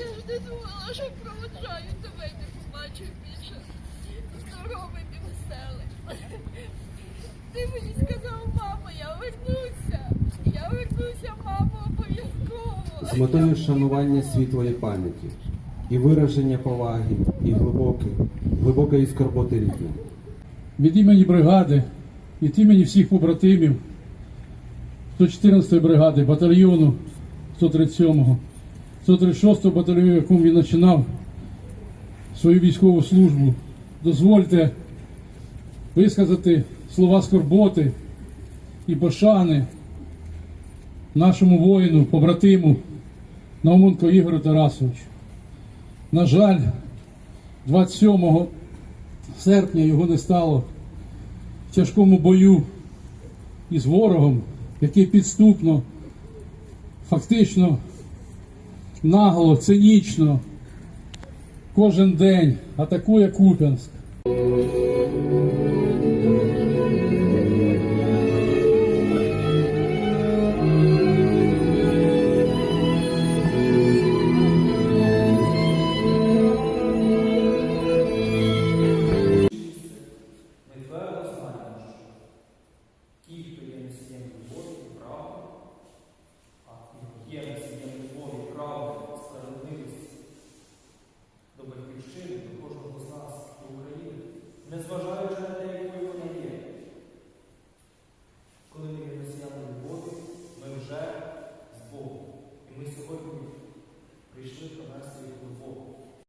Я ж не думала, що проводжаю тебе і не побачу більше. Здоровий і веселий. Ти мені сказав, мамо, я вернуся. Я вернуся, мамо, обов'язково. з метою шанування світлої пам'яті і вираження поваги і глибокої, глибокої скорботи рідним. від імені бригади, від імені всіх побратимів 114-ї бригади, батальйону 137-го, 136-го батальйону, якому він починав свою військову службу. Дозвольте висказати слова скорботи і пошани нашому воїну, побратиму Наумонко Ігорю Тарасовичу. На жаль, 27 серпня його не стало в тяжкому бою із ворогом, який підступно, фактично нагло, цинічно кожен день атакує Куп'янськ. Więc